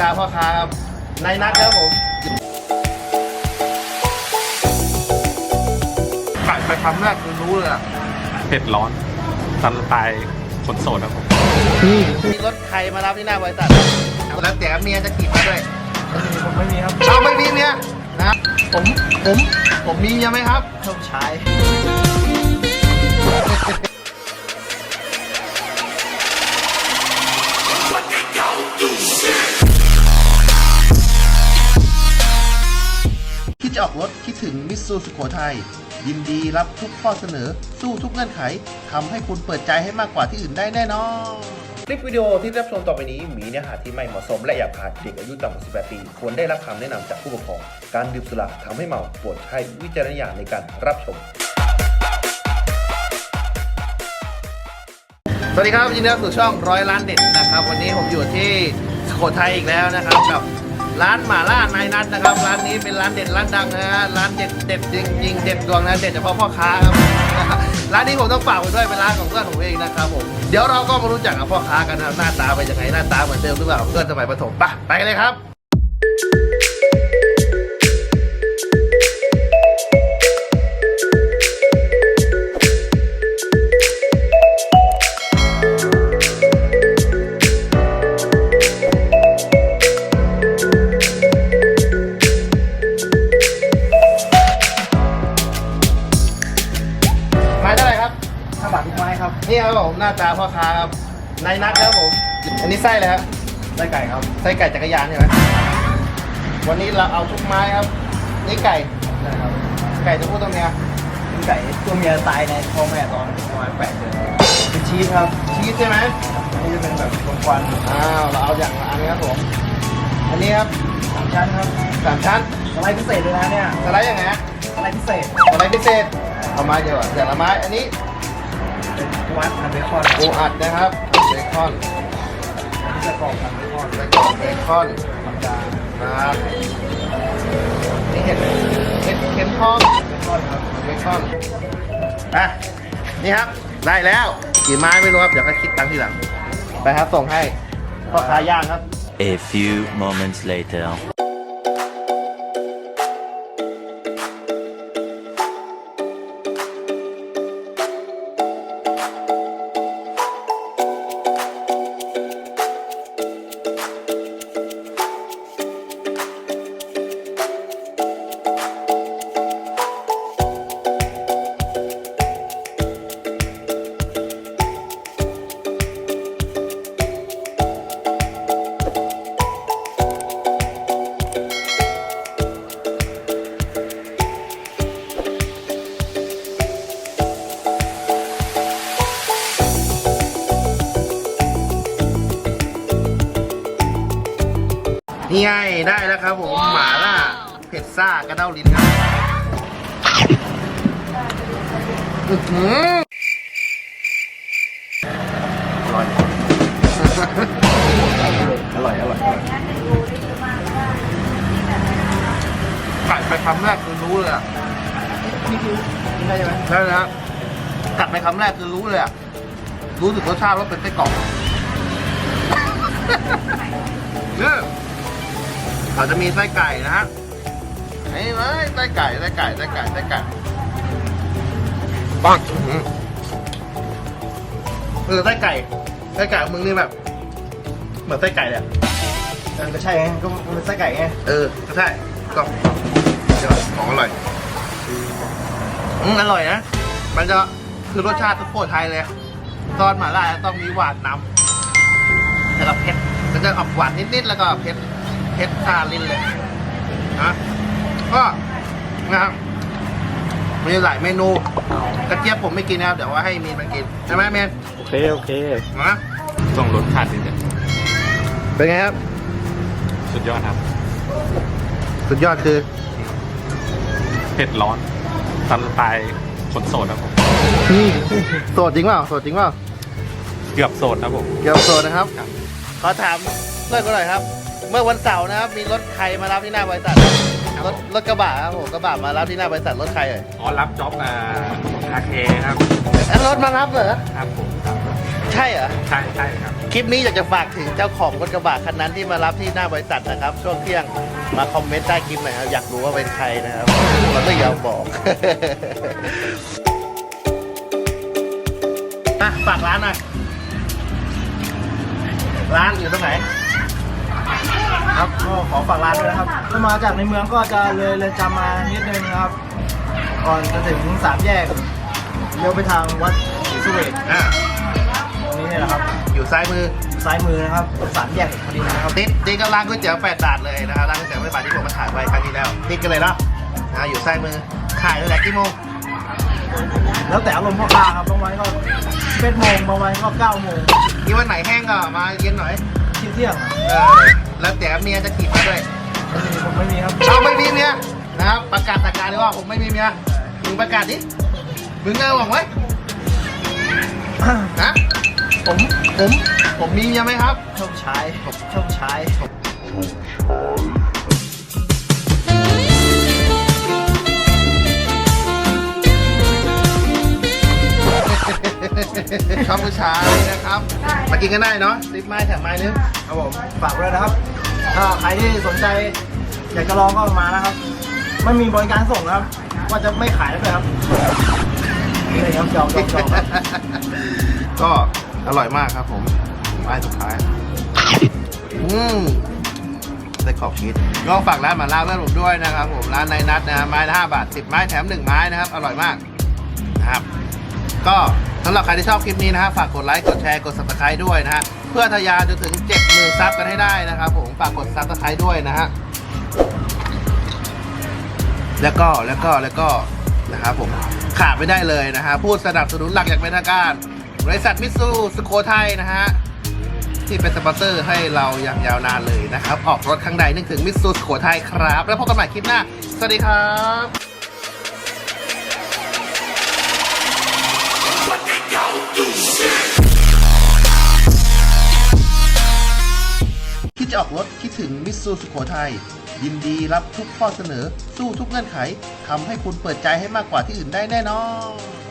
ตาพ่อค้าครับในนัดครับผมกัดไปคำแรกคือรู้เลยอะเผ็ดร้อนตามสไตล์คนโสดครับผมมีรถใครมารับที่หน้าบริษัทแล้วแต่เมียจะขี่มาด้วยผมไม่มีครับเอาไม่มีเมียนะครับผมผมผมมีเมียไหมครับชอบใช้ จะออกรถคิดถึงมิตซูสุโขทัยยินดีรับทุกข้อเสนอสู้ทุกเงื่อนไขทำให้คุณเปิดใจให้มากกว่าที่อื่นได้แน่นอนคลิปวิดีโอที่รับชมต่อไปนี้มีเนื้อหาที่ไม่เหมาะสมและหยาบคายเด็กอายุต่ำกว่า 18 ปีควรได้รับคำแนะนำจากผู้ปกครอง การดื่มสุราทำให้เมาโปรดใช้วิจารณญาณในการรับชม สวัสดีครับยินดีต้อนรับสู่ช่องร้อยล้านเด็ดนะครับ วันนี้ผมอยู่ที่สุโขทัยอีกแล้วนะครับกับ ร้านหม่าล่านายนัทนะครับ ร้านนี้เป็นร้านเด็ดร้านดังนะฮะร้านเด็ดเด็ดจริงจริงเด็ดดวงนะเด็ดเฉพาะพ่อค้าครับร้านนี้ผมต้องฝากไว้ด้วยเป็นร้านของเพื่อนผมเองนะครับผมเดี๋ยวเราก็มารู้จักกับพ่อค้ากันนะหน้าตาเป็นยังไงหน้าตาเหมือนเดิมหรือเปล่าเพื่อนสมัยประถมปะไปกันเลยครับ ไม้เท่าไหร่ครับถ้าบาททุกไม้ครับ นี่ครับผมหน้าตาพ่อค้าครับนายนัทครับผม อันนี้ไส้เลยครับได้ไก่ครับไส้ไก่จักรยานใช่ไหมวันนี้เราเอาทุกไม้ครับ นี่ไก่ได้ครับไก่ตัวผู้ตัวเมียเป็นไก่ตัวเมียตายในท้องแม่ตอนประมาณแปดเดือนเป็นชีสครับชีสใช่ไหมอันนี้จะเป็นแบบควันอ้าวเราเอาอย่างละอันนี้ครับผมอันนี้ครับๆสามชั้นครับสามชั้นสไลด์พิเศษเลยนะเนี่ยสไลด์ยังไงฮะสไลด์พิเศษสไลด์พิเศษ เอาไม้เดียวอะอย่างละไม้อันนี้เป็นวัดพันเบคอนปูอัดนะครับเบคอนอันนี้จะกรอบพันเบคอนแล้วก็เบคอนธรรมดานะครับนี่เห็ดเห็ดเข็มทองเบคอนครับเบคอนอะนี่ครับได้แล้วกี่ไม้ไม่รู้ครับเดี๋ยวก็คิดตังค์ทีหลังไปครับส่งให้พ่อค้าย่างครับ A few moments later. นี่ไงได้แล้วครับผมหมาล่าเผ็ดซ่ากระเด้าลิ้นครับอื้อหืออร่อย อร่อยอร่อยกัดไปคำแรกคือรู้เลยอะนี่คือกินได้ใช่ไหมได้แล้วกัดไปคำแรกคือรู้เลยอะรู้ถึงรสชาติว่าเป็นไส้กรอก จะมีไส้ไก่นะฮะนี่เลยไส้ไก่ไส้ไก่ไส้ไก่ไส้ไก่ปังอื้อหือเออไส้ไก่ไส้ไก่ของมึงนี่แบบ เหมือนไส้ไก่เลยอะเออก็ใช่ไงก็มันเป็นไส้ไก่ไงเออก็ใช่ก็เดี๋ยวของอร่อยอืมอร่อยนะมันจะคือรสชาติทุกโคตรไทยเลยซอสหม่าล่าต้องมีหวานนำแล้วก็เผ็ดมันจะออกหวานนิดๆแล้วก็เผ็ด เผ็ดชาลิ้นเลยนะก็นะครับมีหลายเมนูกระเจี๊ยบผมไม่กินนะครับเดี๋ยวว่าให้มีนมันกินใช่ไหมเมนโอเค โอเคนะต้องรสชาติดีจ้ะเป็นไงครับ สุดยอดครับ สุดยอดคือ เผ็ดร้อนตามสไตล์คนโสดครับผมโสดจริงเปล่าโสดจริงเปล่าเกือบโสดครับผมเกี่ยวโซนนะครับครับขอถามเพื่อนก็หน่อยครับ เมื่อวันเสาร์นะครับมีรถใครมารับที่หน้าบริษัทรถรถกระบะครับผมกระบะมารับที่หน้าบริษัทรถใครเอ่ยอ๋อรับจ็อบอ่าอาเคครับแล้วรถมารับเหรอครับผมครับใช่เหรอ ใช่ใช่ครับ คลิปนี้อยากจะฝากถึงเจ้าของรถกระบะคันนั้นที่มารับที่หน้าบริษัทนะครับ ช่วงเที่ยงมาคอมเมนต์ใต้คลิปหน่อยครับอยากรู้ว่าเป็นใครนะครับเราไม่ยอมบอก อะฝากร้านหน่อยร้านอยู่ตรงไหน ครับก็ขอฝากร้านด้วยนะครับ ถ้ามาจากในเมืองก็จะเลยเลยจำมานิดนึงนะครับ ก่อนจะถึงสามแยกเลี้ยวไปทางวัดศรีสุเวชอะตรงนี้เนี่ยนะครับ อยู่ซ้ายมือซ้ายมือนะครับสามแยกพอดีนะครับติดติดกับร้านก๋วยเตี๋ยวแปดบาทเลยนะครับร้านก๋วยเตี๋ยวแปดบาทที่ผมมาถ่ายไปครั้งที่แล้วติดกันเลยเนาะนะอยู่ซ้ายมือขายตั้งแต่กี่โมงแล้วแต่อารมณ์พ่อค้าครับบางวันก็เป็นโมงบางวันก็เก้าโมงนี่วันไหนแห้งก็มาเย็นหน่อย เที่ยงเที่ยงๆอะเออแล้วแต่เมียจะขี่มาด้วยไม่มีผมไม่มีครับเอาไม่มีเมียนะครับประกาศตะการเลยว่าผมไม่มีเมียมึงประกาศดิมึงเงาหวังไว้นะผมผมผมมีเมียไหมครับ โชคชัยโชคชัย ชอบผู้ชายนะครับ มากินกันได้เนาะซิปไม้แถมไม้นึงครับผมฝากด้วยนะครับ ถ้าใครที่สนใจ อยากจะลองก็มานะครับ ไม่มีบริการส่งนะครับ ว่าจะไม่ขายด้วยครับนี่ครับจองจองจองครับก็อร่อยมากครับผมไม้สุดท้าย อืมได้ขอบคิดก็ฝากร้านหมาล่าเพื่อนผมด้วยนะครับ ผมร้านในนัดนะฮะไม้ละห้าบาทสิบไม้แถมหนึ่งไม้นะครับ อร่อยมากนะครับ ก็สำหรับใครที่ชอบคลิปนี้นะฮะฝากกดไลค์กดแชร์กด subscribe ด้วยนะฮะเพื่อทะยานจนถึง7 0 0 0 0ซับกันให้ได้นะครับผมฝากกด subscribe ด้วยนะฮะแล้วก็แล้วก็แล้วก็นะครับผมขาดไม่ได้เลยนะฮะผู้สนับสนุนหลักอย่างเป็นทางการบริษัทมิตซูสโคไทยนะฮะที่เป็นสปอนเซอร์ให้เราอย่างยาวนานเลยนะครับ ออกรถครั้งใดนึกถึงมิตซูสโขทัยครับ แล้วพบกันใหม่คลิปหน้า สวัสดีครับ ออกรถคิดถึงมิสซูสุโขทัยยินดีรับทุกข้อเสนอสู้ทุกเงื่อนไขทำให้คุณเปิดใจให้มากกว่าที่อื่นได้แน่นอน